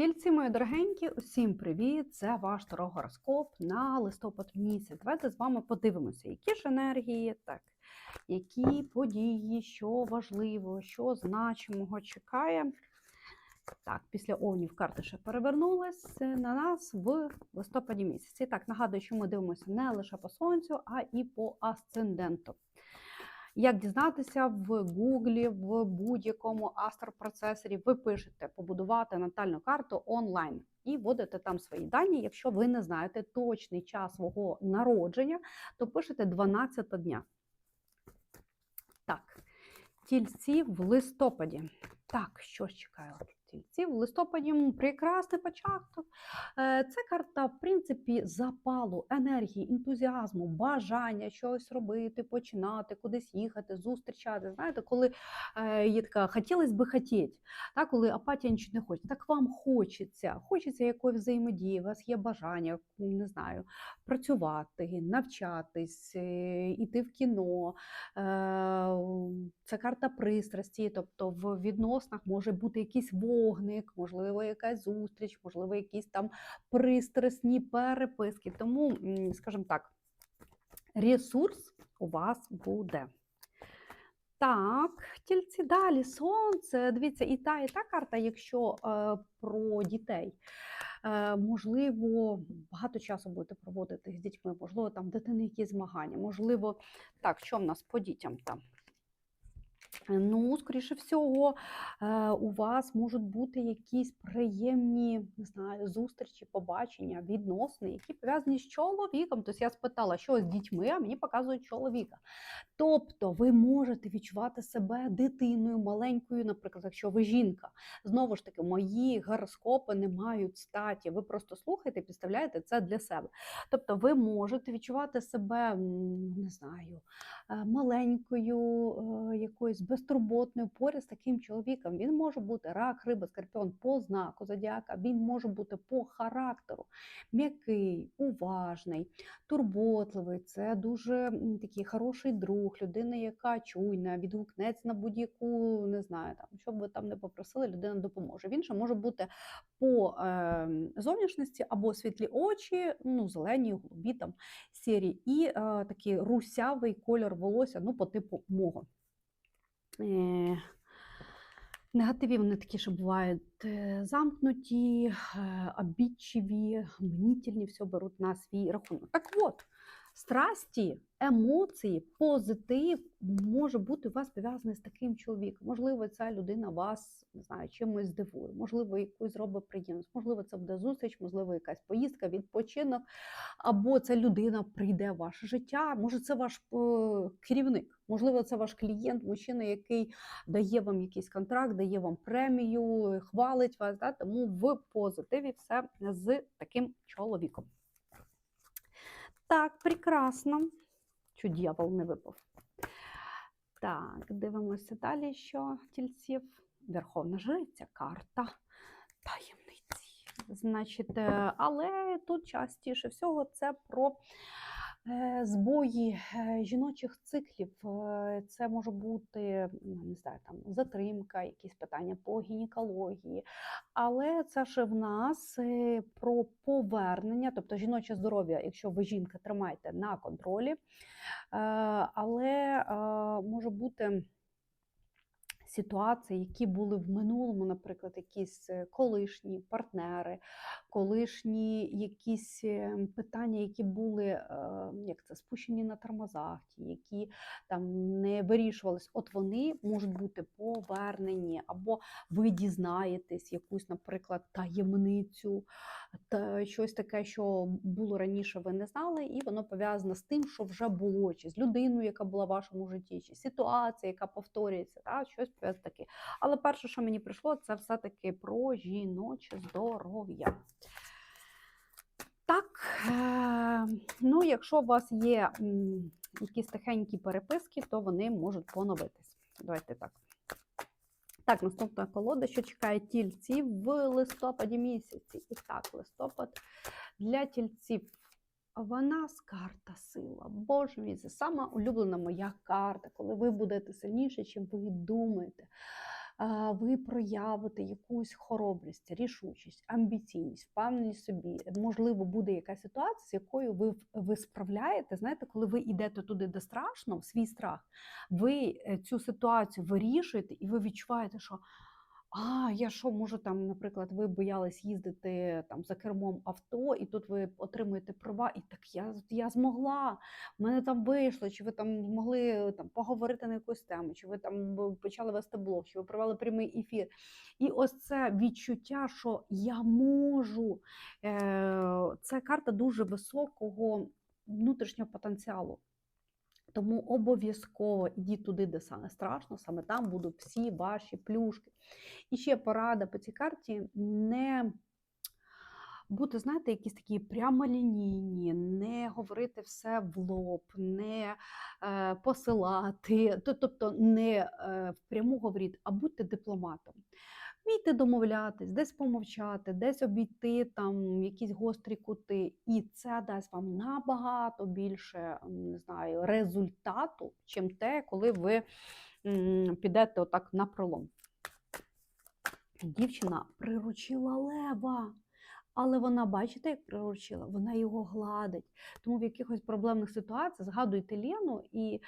Тільці, мої дорогенькі, усім привіт! Це ваш тарогороскоп на листопад місяць. Давайте з вами подивимося, які ж енергії, так, які події, що важливо, що значимого чекає. Так, після овнів карти ще перевернулись на нас в листопаді місяці. Так, нагадую, що ми дивимося не лише по сонцю, а і по асценденту. Як дізнатися в Гуглі, в будь-якому астропроцесорі, ви пишете побудувати натальну карту онлайн і вводите там свої дані. Якщо ви не знаєте точний час свого народження, то пишете 12 дня. Так, тільці в листопаді. Так, що ж чекає тільці в листопаді прекрасний початок. Е, Це карта, в принципі, запалу, енергії, ентузіазму, бажання щось робити, починати, кудись їхати, зустрічати. Знаєте, коли е, є така хотілося би хотіти, так, коли апатія нічого не хоче, так вам хочеться, хочеться якоїсь взаємодії, у вас є бажання, не знаю, працювати, навчатись, е, іти в кіно. Це карта пристрасті, тобто в відносинах може бути якийсь вогник, можливо, якась зустріч, можливо, якісь там пристрасні переписки. Тому, скажімо так, ресурс у вас буде. Так, тільці далі сонце. Дивіться, і та, і та карта, якщо е, про дітей. Е, можливо, багато часу будете проводити з дітьми, можливо, там дитини якісь змагання, можливо, так, що в нас по дітям там? Ну, скоріше всього, е, у вас можуть бути якісь приємні не знаю, зустрічі, побачення, відносини, які пов'язані з чоловіком. Тобто я спитала, що з дітьми, а мені показують чоловіка. Тобто ви можете відчувати себе дитиною маленькою, наприклад, якщо ви жінка. Знову ж таки, мої гороскопи не мають статі. Ви просто слухаєте, підставляєте це для себе. Тобто, ви можете відчувати себе, не знаю, е, маленькою, е, якоюсь безтурботною поряд з таким чоловіком. Він може бути рак, риба, скорпіон по знаку зодіака, він може бути по характеру м'який, уважний, турботливий. Це дуже такий хороший друг, людина, яка чуйна, відгукнеться на будь-яку, не знаю, там, що б ви там не попросили, людина допоможе. Він ще може бути по е, зовнішності або світлі очі, ну, зелені, голубі, там, сірі, і е, такий русявий кольор волосся, ну, по типу мого. Е, Негативі вони такі, що бувають е, замкнуті, е, обідчиві, мнітельні, все беруть на свій рахунок. Так от, страсті, емоції, позитив може бути у вас пов'язаний з таким чоловіком. Можливо, ця людина вас не знаю, чимось здивує, можливо, якусь зробить приємність, можливо, це буде зустріч, можливо, якась поїздка, відпочинок, або ця людина прийде в ваше життя, може, це ваш е, керівник, можливо, це ваш клієнт, мужчина, який дає вам якийсь контракт, дає вам премію, хвалить вас. Да? Тому в позитиві все з таким чоловіком. Так, прекрасно. Чу дьявол не випав. Так, дивимося далі, що тільців. Верховна жриця, карта таємниці. Значить, е, але тут частіше всього це про збої е, жіночих циклів. Е, Це може бути ну, не знаю, там затримка, якісь питання по гінекології. Але це ж в нас е, про повернення, тобто жіноче здоров'я, якщо ви жінка, тримаєте на контролі. Е, Але е, може бути ситуації, які були в минулому, наприклад, якісь е, колишні партнери, колишні якісь е, питання, які були е, як це, спущені на тормозах, які там не вирішувались, от вони можуть бути повернені, або ви дізнаєтесь якусь, наприклад, таємницю, та щось таке, що було раніше, ви не знали, і воно пов'язане з тим, що вже було, чи з людиною, яка була в вашому житті, чи ситуація, яка повторюється, та щось таке. Але перше, що мені прийшло, це все-таки про жіноче здоров'я. Так, е, ну, якщо у вас є якісь тихенькі переписки, то вони можуть поновитись. Давайте так. Так, наступна колода, що чекає тільці в листопаді місяці. І так, листопад для тільців. Вона з карта сила. Боже мій, це сама улюблена моя карта, коли ви будете сильніше, чим ви думаєте. ви проявите якусь хоробрість, рішучість, амбіційність, впевненість собі. Можливо, буде якась ситуація, з якою ви, ви справляєте. Знаєте, коли ви йдете туди, де страшно, в свій страх, ви е, цю ситуацію вирішуєте, і ви відчуваєте, що. А, я що можу там, наприклад, ви боялись їздити там за кермом авто, і тут ви отримуєте права, і так я, я змогла, в мене там вийшло, чи ви там змогли там поговорити на якусь тему, чи ви там почали вести блог, чи ви провели прямий ефір. І ось це відчуття, що я можу. Е, Це карта дуже високого внутрішнього потенціалу. Тому обов'язково ідіть туди, де саме страшно, саме там будуть всі ваші плюшки. І ще порада по цій карті не бути, знаєте, якісь такі прямолінійні, не говорити все в лоб, не е, посилати, тобто не е, впряму говоріть, а будьте дипломатом. Вмійте домовлятись, десь помовчати, десь обійти там якісь гострі кути, і це дасть вам набагато більше не знаю, результату, чим те, коли ви підете отак на пролом. Дівчина приручила лева. Але вона, бачите, як приручила, вона його гладить. Тому в якихось проблемних ситуаціях згадуйте Лену і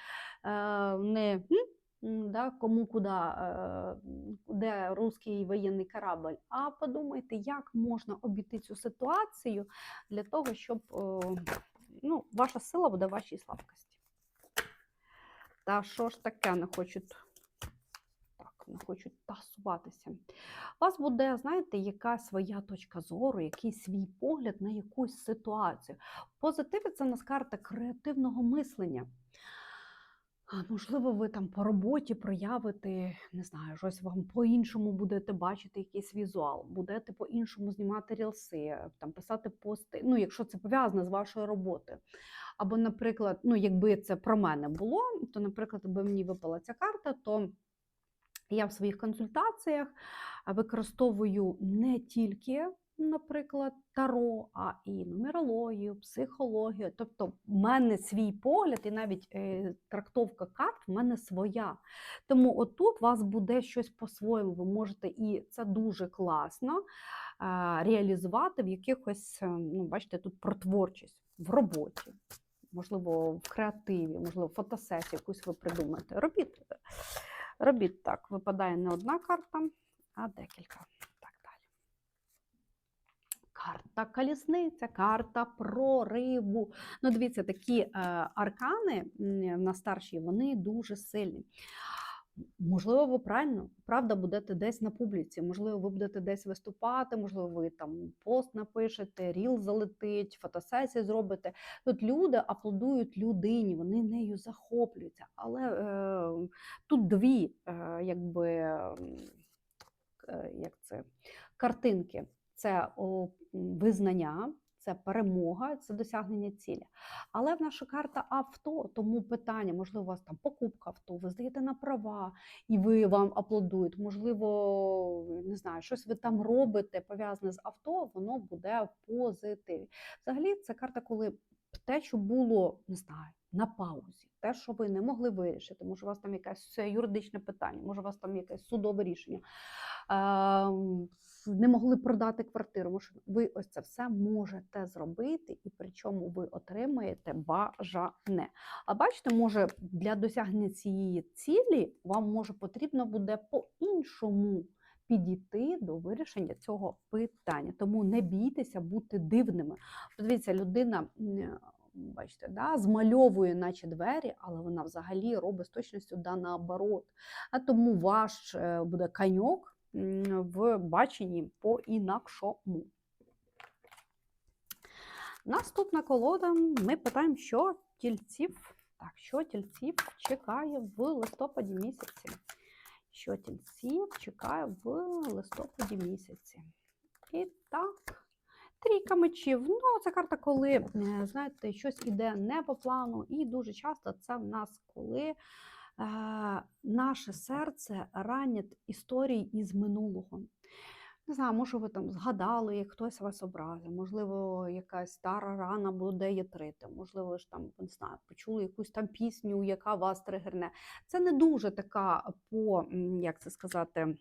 е, не «М, м, да, кому куди, е, де русський воєнний корабль, а подумайте, як можна обійти цю ситуацію для того, щоб е, ну, ваша сила буде вашій слабкості. Та що ж таке не хочуть? Не хочуть тасуватися. У вас буде, знаєте, якась своя точка зору, якийсь свій погляд на якусь ситуацію. В позитиві це у нас карта креативного мислення. Можливо, ви там по роботі проявите, не знаю, щось вам по-іншому будете бачити якийсь візуал, будете по-іншому знімати рілси, там писати пости. Ну, якщо це пов'язане з вашою роботою. Або, наприклад, ну, якби це про мене було, то, наприклад, якби мені випала ця карта, то я в своїх консультаціях використовую не тільки, наприклад, таро, а і нумерологію, психологію. Тобто, в мене свій погляд, і навіть е, трактовка карт в мене своя. Тому отут у вас буде щось по-своєму. Ви можете, і це дуже класно е, реалізувати в якихось, е, ну, бачите, тут про творчість в роботі. Можливо, в креативі, можливо, фотосесію якусь ви придумаєте. Робіть. Робіть так, випадає не одна карта, а декілька. Карта колісниця, карта прориву. Ну, дивіться, такі е, аркани на старшій, вони дуже сильні. Можливо, ви правильно, правда, будете десь на публіці, можливо, ви будете десь виступати, можливо, ви там пост напишете, ріл залетить, фотосесію зробите. Тут люди аплодують людині, вони нею захоплюються. Але е, тут дві, е, якби, е, як це, картинки: це визнання. Це перемога, це досягнення цілі. Але в наша карта авто, тому питання, можливо, у вас там покупка авто, ви здаєте на права, і ви вам аплодують. Можливо, не знаю, щось ви там робите пов'язане з авто, воно буде в позитиві. Взагалі, це карта, коли те, що було, не знаю, на паузі, те, що ви не могли вирішити, може, у вас там якесь юридичне питання, може, у вас там якесь судове рішення. Не могли продати квартиру. Ви ось це все можете зробити, і причому ви отримаєте бажане. А бачите, може для досягнення цієї цілі вам може потрібно буде по-іншому підійти до вирішення цього питання. Тому не бійтеся бути дивними. Подивіться, людина. Бачите, да, змальовує, наче двері, але вона взагалі робить з точністю да, наоборот. А тому ваш е, буде каньок в баченні по-інакшому. Наступна колода. Ми питаємо, що тільців. Так, що тільців чекає в листопаді місяці. Що тільців чекає в листопаді місяці. І так, трійка мечів. Ну, це карта, коли, е, знаєте, щось іде не по плану, і дуже часто це в нас коли. Наше серце ранять історії із минулого. Не знаю, може, ви там згадали, як хтось вас образив, можливо, якась стара рана буде ятрити, трити, можливо, ви ж там не знаю, почули якусь там пісню, яка вас тригерне. Це не дуже така по, як це сказати,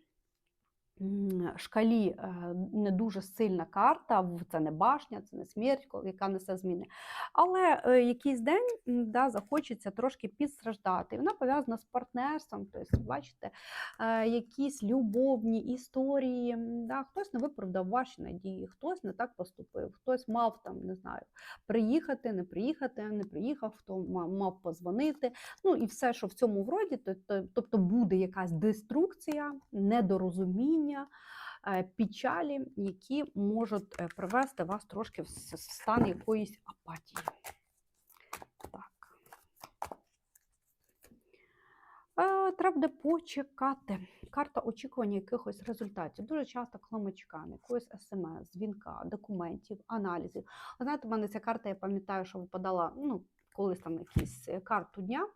шкалі е, не дуже сильна карта, це не башня, це не смерть, яка несе зміни. Але е, якийсь день да, захочеться трошки підстраждати. Вона пов'язана з партнерством. Тобто, бачите, е, якісь любовні історії. Да, хтось не виправдав ваші надії, хтось не так поступив, хтось мав там, не знаю, приїхати, не приїхати, не приїхав, хто мав позвонити. Ну і все, що в цьому вроді, то- то- тобто буде якась деструкція, недорозуміння. Е, Печалі, які можуть е, привести вас трошки в стан якоїсь апатії. Так. Е, Треба буде почекати. Карта очікування якихось результатів. Дуже часто, коли ми чекаємо якогось смс, дзвінка, документів, аналізів. Знаєте, в мене ця карта, я пам'ятаю, що випадала ну, колись там якісь е, карту дня.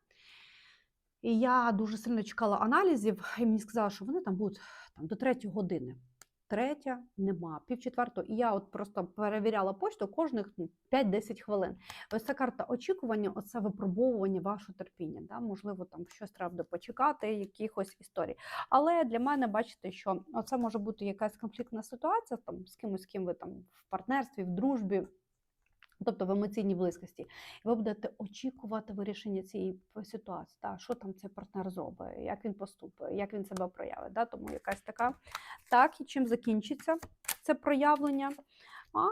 І я дуже сильно чекала аналізів, і мені сказали, що вони там будуть там, до третьої години. Третя нема, пів четвертого. І я от просто перевіряла почту кожних ну, 5-10 хвилин. Ось ця карта очікування, оце випробовування вашого терпіння. Да? Можливо, там щось треба почекати, якихось історій. Але для мене бачите, що це може бути якась конфліктна ситуація там, з кимось, з ким ви там в партнерстві, в дружбі. Тобто в емоційній близькості, ви будете очікувати вирішення цієї ситуації. Та, що там цей партнер зробить, як він поступить, як він себе проявить. Да? Тому якась така. Так, і чим закінчиться це проявлення? А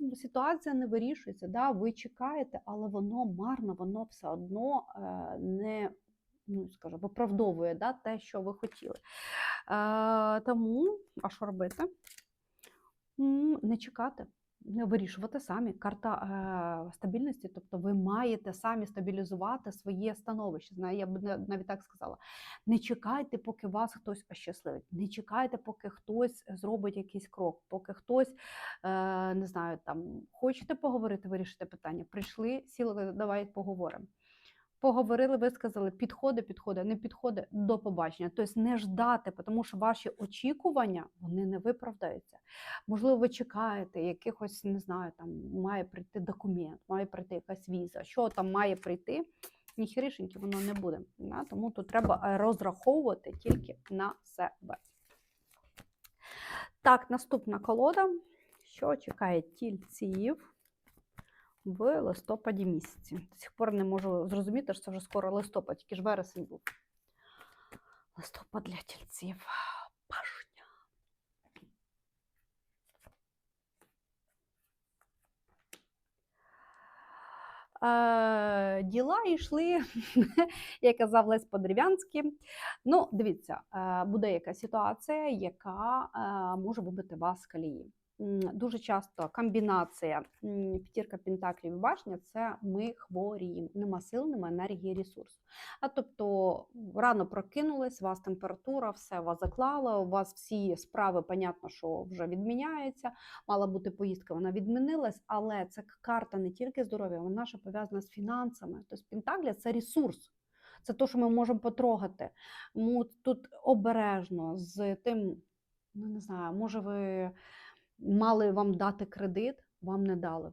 ні, ситуація не вирішується. Да? Ви чекаєте, але воно марно, воно все одно е, не ну, скажу, виправдовує да, те, що ви хотіли. Е, тому, а що робити? Не чекати вирішувати самі. Карта е, стабільності, тобто ви маєте самі стабілізувати своє становище. Знає, я б навіть так сказала. Не чекайте, поки вас хтось ощасливить. Не чекайте, поки хтось зробить якийсь крок, поки хтось е, не знаю, там хочете поговорити, вирішити питання. Прийшли, сіли, давай поговоримо. Поговорили, висказали, підходи, підходи, не підходи до побачення. Тобто не ждати, тому що ваші очікування вони не виправдаються. Можливо, ви чекаєте якихось, не знаю, там має прийти документ, має прийти якась віза. Що там має прийти? Ніхірішеньки воно не буде. Да? Тому тут треба е, розраховувати тільки на себе. Так, наступна колода. Що чекає тільців? В листопаді місяці. До сих пор не можу зрозуміти, що це вже скоро листопад, тільки ж вересень був. Листопад для тільців. Башня. Е, діла йшли, як казав Лесь Подерев'янський. Ну, дивіться, е, буде якась ситуація, яка е, може вибити вас з колії. Дуже часто комбінація п'ятірка пентаклів і башня це ми хворіємо, нема сил, нема енергії, ресурсу. А тобто рано прокинулись, у вас температура, все вас заклало, у вас всі справи, понятно, що вже відміняються. Мала бути поїздка, вона відмінилась, але це карта не тільки здоров'я, вона ще пов'язана з фінансами. Тобто пентаклі це ресурс. Це те, що ми можемо потрогати. Тут обережно з тим, ну не знаю, може ви мали вам дати кредит, вам не дали.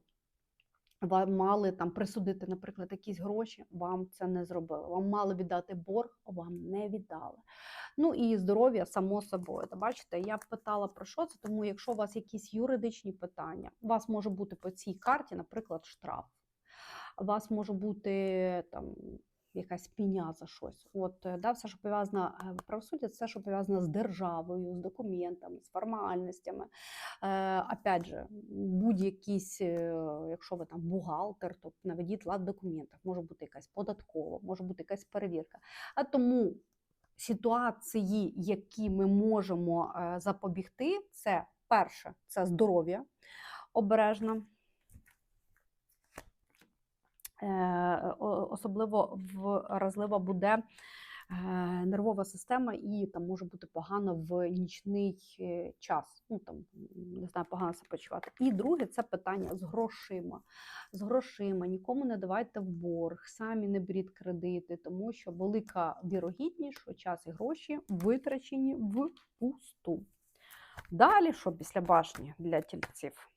Вам мали там присудити, наприклад, якісь гроші, вам це не зробили. Вам мали віддати борг, вам не віддали. Ну і здоров'я само собою. Та бачите, я питала про що це, тому якщо у вас якісь юридичні питання, у вас може бути по цій карті, наприклад, штраф. У вас може бути там якась піня за щось. От е, да, все, що пов'язано е, правосуддя, це все, що пов'язано з державою, з документами, з формальностями. Е, опять же, будь-якісь, е, якщо ви там бухгалтер, то наведіть лад в документах, може бути якась податкова, може бути якась перевірка. А тому ситуації, які ми можемо запобігти, це перше, це здоров'я обережно. Е, особливо вразлива буде е, нервова система, і там може бути погано в нічний е, час. Ну там не знаю, погано себе почувати. І друге це питання з грошима. З грошима нікому не давайте в борг, самі не беріть кредити, тому що велика вірогідність, що час і гроші витрачені в пусту. Далі, що після башні для тільців?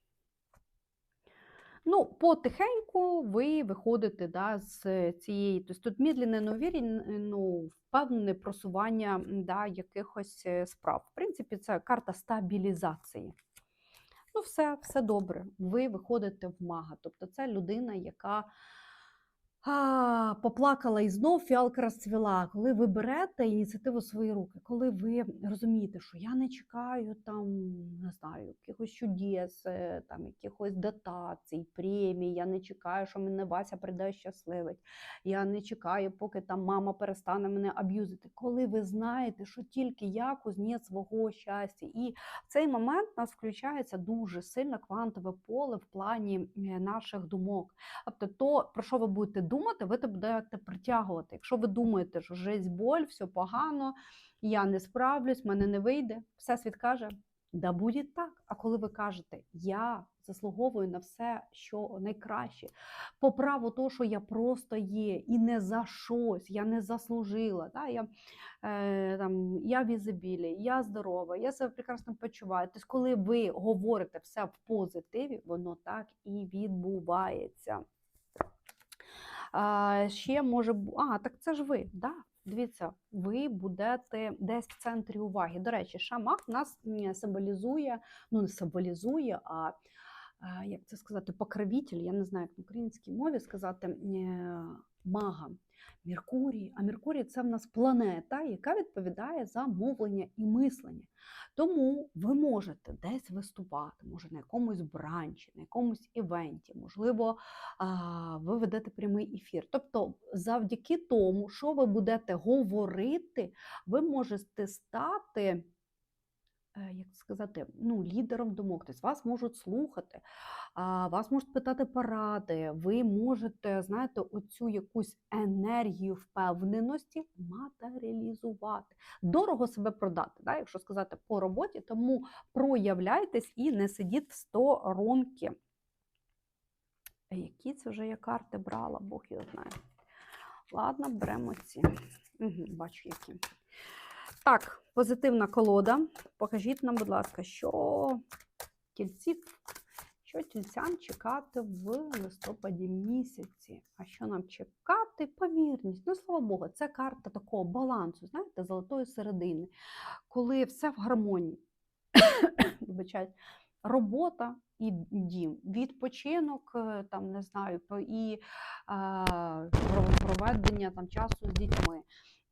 Ну, потихеньку ви виходите да, з цієї. Тобто тут медленне, но ну, впевнене просування да, якихось е, справ. В принципі, це карта стабілізації. Ну, все, все добре. Ви виходите в мага. Тобто це людина, яка поплакала і знов фіалка розцвіла. Коли ви берете ініціативу в свої руки, коли ви розумієте, що я не чекаю там, не знаю, якихось чудес, е, там якихось дотацій, премій, я не чекаю, що мене Вася прийде щасливить. Я не чекаю, поки там мама перестане мене аб'юзити. Коли ви знаєте, що тільки я кузнець свого щастя, і в цей момент у нас включається дуже сильно квантове поле в плані е, наших думок. Тобто, то, про що ви будете думати, ви будете притягувати. Якщо ви думаєте, що жесть боль, все погано, я не справлюсь, мене не вийде, всесвіт каже, да буде так. А коли ви кажете, я заслуговую на все, що найкраще, по праву того, що я просто є, і не за щось, я не заслужила. Да? Я, е, там, я в ізобілі, я здорова, я себе прекрасно почуваю. Тобто, коли ви говорите все в позитиві, воно так і відбувається. А, ще може а, так це ж ви. Да? Дивіться, ви будете десь в центрі уваги. До речі, шамах нас символізує, ну не символізує, а як це сказати, покровитель, я не знаю, як на українській мові сказати е, мага. Меркурій, а Меркурій це в нас планета, яка відповідає за мовлення і мислення. Тому ви можете десь виступати, може на якомусь бранчі, на якомусь івенті, можливо, ви ведете прямий ефір. Тобто, завдяки тому, що ви будете говорити, ви можете стати. Е, Як сказати, ну, лідером думок, тобто вас можуть слухати, вас можуть питати поради, ви можете, знаєте, оцю якусь енергію впевненості матеріалізувати, дорого себе продати, да, якщо сказати по роботі, тому проявляйтесь і не сидіть в сторонки. Е, Які це вже я карти брала, Бог його знає. Ладно, беремо ці. Угу, бачу, які. Так, позитивна колода. Покажіть нам, будь ласка, що тільців, що тільцям чекати в листопаді місяці. А що нам чекати? Помірність. Ну, слава Богу, це карта такого балансу, знаєте, золотої середини, коли все в гармонії. Вибачайте, робота і дім, відпочинок, е, там не знаю, і про- проведення там часу з дітьми.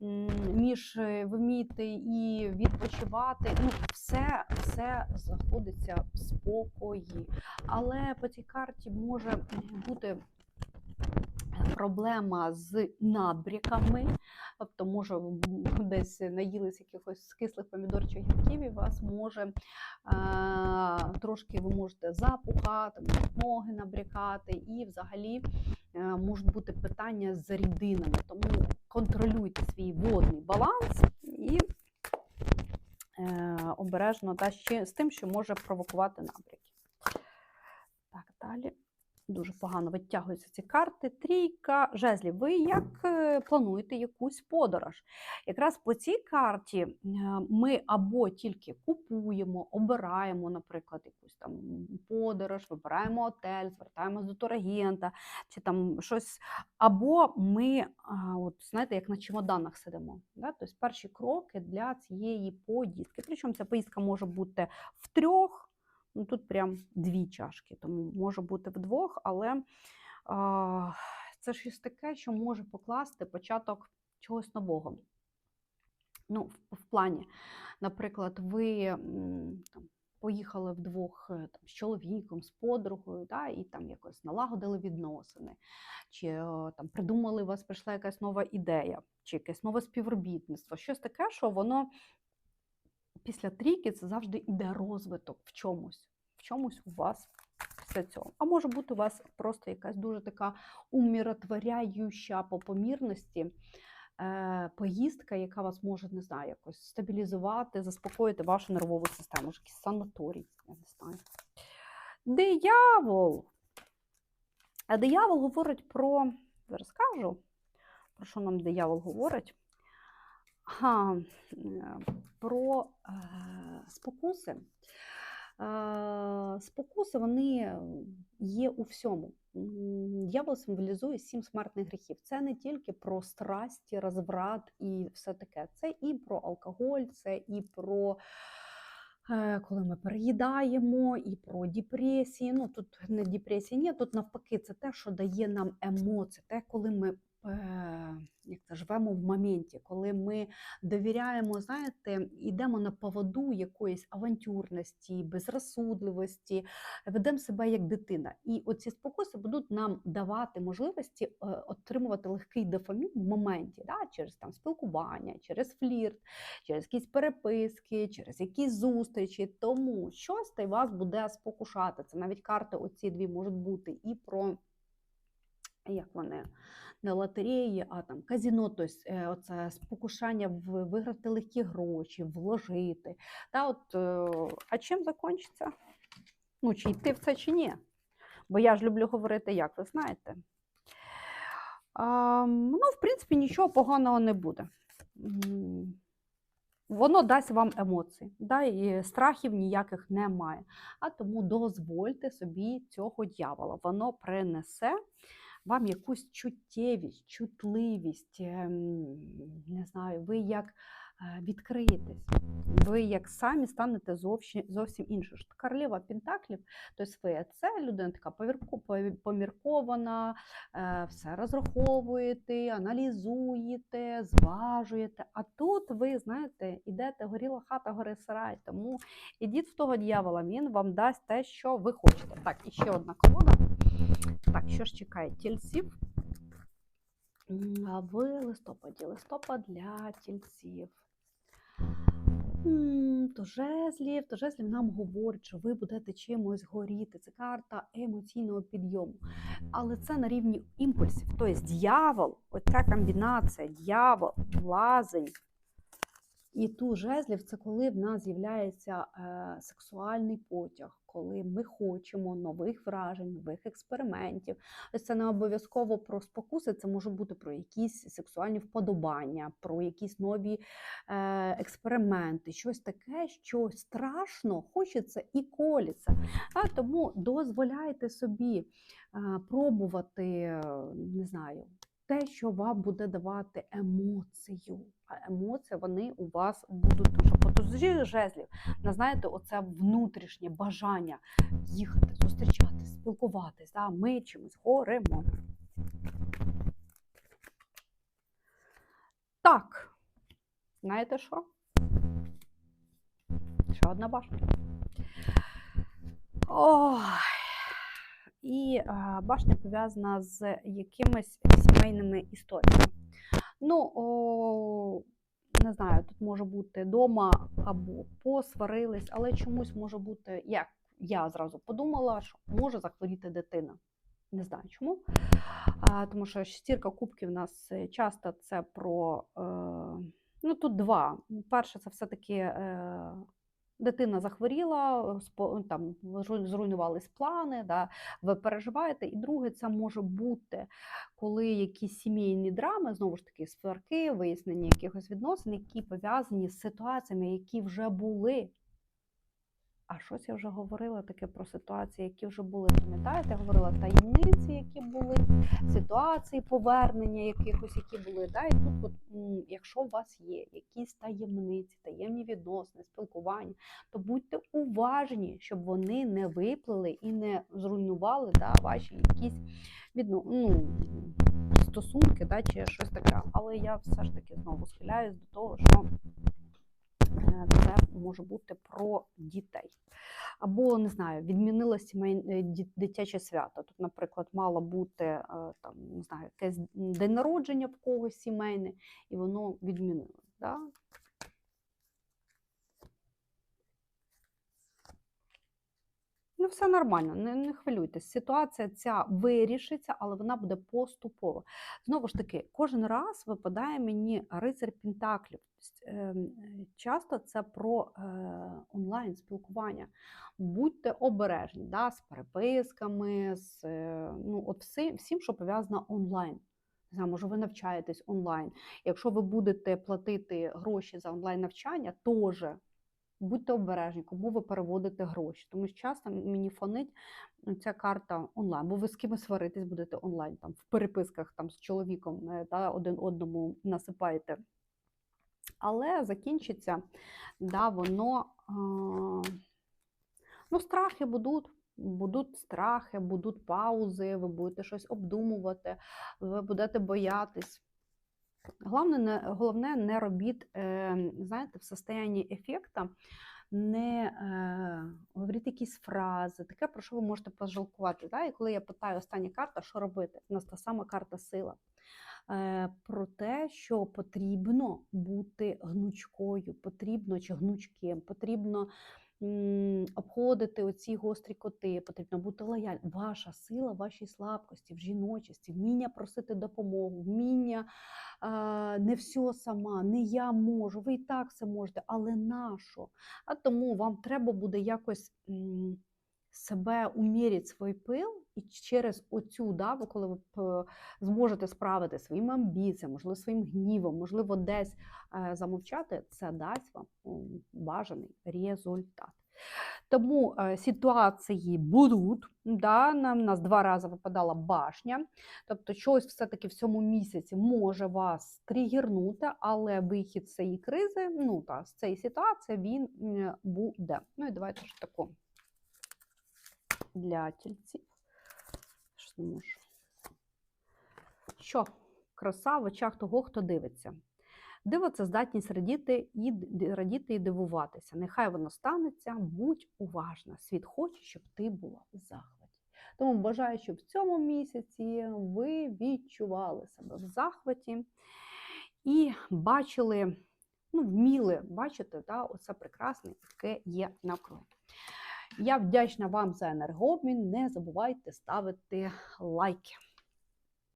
Між е, ви вмієте і відпочивати, ну все, все знаходиться в спокої. Але по цій карті може бути проблема з набряками, тобто, може, десь наїлись якихось кислих помідорчих гірків, і вас може а, трошки ви можете запухати, ноги набрякати, і взагалі е, можуть бути питання з рідинами. Тому контролюйте свій водний баланс і е, обережно та ще з тим, що може провокувати набряки. Так, далі. Дуже погано витягуються ці карти. Трійка жезлів. Ви як е, плануєте якусь подорож? Якраз по цій карті е, ми або тільки купуємо, обираємо, наприклад, якусь там подорож, вибираємо отель, звертаємось до турагента, чи там щось. Або ми, от знаєте, як на чемоданах сидимо. Да? Тобто перші кроки для цієї поїздки. Причому ця поїздка може бути в трьох. Ну, тут прям дві чашки, тому може бути вдвох, але а, це щось таке, що може покласти початок чогось нового. Ну, в, в плані, наприклад, ви там, поїхали вдвох е, там, з чоловіком, з подругою, да, і там якось налагодили відносини, чи там придумали, у вас прийшла якась нова ідея, чи якесь нове співробітництво, щось таке, що воно після трійки це завжди іде розвиток в чомусь. В чомусь у вас після цього. А може бути у вас просто якась дуже така умиротворяюча по помірності е, поїздка, яка вас може, не знаю, якось стабілізувати, заспокоїти вашу нервову систему, може, якийсь санаторій, я не знаю. Диявол. Диявол говорить про, зараз скажу, про що нам диявол говорить. Ага, е, про е, спокуси. Е, спокуси вони є у всьому. М, Дьявол символізує сім смертних гріхів. Це не тільки про страсті, розврат і все таке. Це і про алкоголь, це і про е, коли ми переїдаємо, і про депресії. Ну тут не депресії, ні, тут навпаки, це те, що дає нам емоції, те, коли ми. Е, Як це живемо в моменті, коли ми довіряємо, знаєте, йдемо на поводу якоїсь авантюрності, безрозсудливості, ведемо себе як дитина. І оці спокуси будуть нам давати можливості е, отримувати легкий дофамін в моменті, да, через там спілкування, через флірт, через якісь переписки, через якісь зустрічі. Тому щось та й вас буде спокушати. Це навіть карти, оці дві можуть бути і про. Як вони не лотереї, а там казіно, тобто е, оце спокушання виграти легкі гроші, вложити. Та от, е, а чим закінчиться? Ну, чи йти в це, чи ні? Бо я ж люблю говорити, як ви знаєте. А, ну, в принципі, нічого поганого не буде. Воно дасть вам емоції, да, і страхів ніяких немає. А тому дозвольте собі цього дьявола. Воно принесе вам якусь чуттєвість, чутливість, ем, не знаю, ви як е, відкриєтесь, ви як самі станете зовсім, зовсім іншим. Королева Пентаклів, тобто ви це людина така поміркована, е, все розраховуєте, аналізуєте, зважуєте. А тут ви, знаєте, ідете, горіла хата, гори сарай. Тому ідіть в того дьявола, він вам дасть те, що ви хочете. Так, і ще одна колода. Так, що ж чекає тільців? В листопаді. Листопад для тільців. То жезлів, то жезлів нам говорить, що ви будете чимось горіти. Це карта емоційного підйому. Але це на рівні імпульсів. Тобто дьявол, оця комбінація, дьявол, лазень і ту жезлів це коли в нас з'являється е, сексуальний потяг, коли ми хочемо нових вражень, нових експериментів. Це не обов'язково про спокуси, це може бути про якісь сексуальні вподобання, про якісь нові е, експерименти, щось таке, що страшно хочеться і коліться. А тому дозволяйте собі е, пробувати, не знаю, те, що вам буде давати емоцію. А емоції вони у вас будуть дуже потужні жезлів. На знаєте, оце внутрішнє бажання їхати, зустрічатись, спілкуватись. Да? Ми чимось горемо. Так, знаєте що? Ще одна башня. Ой. І а, башня пов'язана з якимись сімейними історіями. Ну, о, не знаю, тут може бути дома або посварились, але чомусь може бути, як я зразу подумала, що може захворіти дитина. Не знаю чому. А, тому що шестірка кубків у нас е, часто це про. Е, ну, тут два. Перше, це все-таки е, дитина захворіла, спо- там зруйнувались плани, да, ви переживаєте. І друге, це може бути, коли якісь сімейні драми, знову ж таки, сварки, вияснення якихось відносин, які пов'язані з ситуаціями, які вже були. А щось я вже говорила таке про ситуації, які вже були. Пам'ятаєте, говорила таємниці, які були, ситуації, повернення якихось, які були. Да? І тут, от, якщо у вас є якісь таємниці, таємні відносини, спілкування, то будьте уважні, щоб вони не виплили і не зруйнували да, ваші якісь відно... ну, стосунки да, чи щось таке. Але я все ж таки знову схиляюсь до того, що це може бути про дітей. Або не знаю, відмінила сімей... е, дитяче свято. Тут, наприклад, мало бути е, там, не знаю, якесь день народження в когось сімейне, і воно відмінилось. Да? Ну, все нормально, не, не хвилюйтесь. Ситуація ця вирішиться, але вона буде поступово. Знову ж таки, кожен раз випадає мені рицар Пентаклів. Тобто, ем, е, Часто це про е, онлайн спілкування. Будьте обережні да, з переписками, з е, ну, от всім, всім, що пов'язано онлайн. Не знаю, може, ви навчаєтесь онлайн. Якщо ви будете платити гроші за онлайн навчання, теж будьте обережні, кому ви переводите гроші. Тому що часто мені фонить ця карта онлайн, бо ви з кимось сваритись будете онлайн, там в переписках там з чоловіком е, та один одному насипаєте. Але закінчиться, да, воно ну, страхи будуть. Будуть страхи, будуть паузи, ви будете щось обдумувати, ви будете боятись. Головне, не, головне, не робіть, е, знаєте, в состоянні ефекта, не е, говоріть якісь фрази, таке, про що ви можете пожалкувати. Да? І коли я питаю остання карта, що робити? У нас та сама карта сила. Е, про те, що потрібно бути гнучкою, потрібно чи гнучким, потрібно обходити оці гострі коти, потрібно бути лояльним. Ваша сила, вашій слабкості, в жіночості, вміння просити допомогу, вміння а, не все сама, не я можу, ви і так все можете, але нащо? А тому вам треба буде якось. Себе умірять свій пил, і через оцю, да, ви коли ви зможете справити своїми амбіціями, можливо, своїм гнівом, можливо, десь е, замовчати, це дасть вам бажаний результат. Тому е, ситуації будуть. Да, нам нас два рази випадала башня, тобто щось все-таки в цьому місяці може вас тригернути, але вихід з цієї кризи, ну та з цієї ситуації він буде. Ну і давайте ж таку для тільців. Що можу. Що? Краса в очах того, хто дивиться. Диво це здатність радіти і, радіти і дивуватися. Нехай воно станеться, будь уважна. Світ хоче, щоб ти була в захваті. Тому бажаю, щоб в цьому місяці ви відчували себе в захваті і бачили, ну, вміли бачити да, оце прекрасне, яке є навкруги. Я вдячна вам за енергообмін. Не забувайте ставити лайки.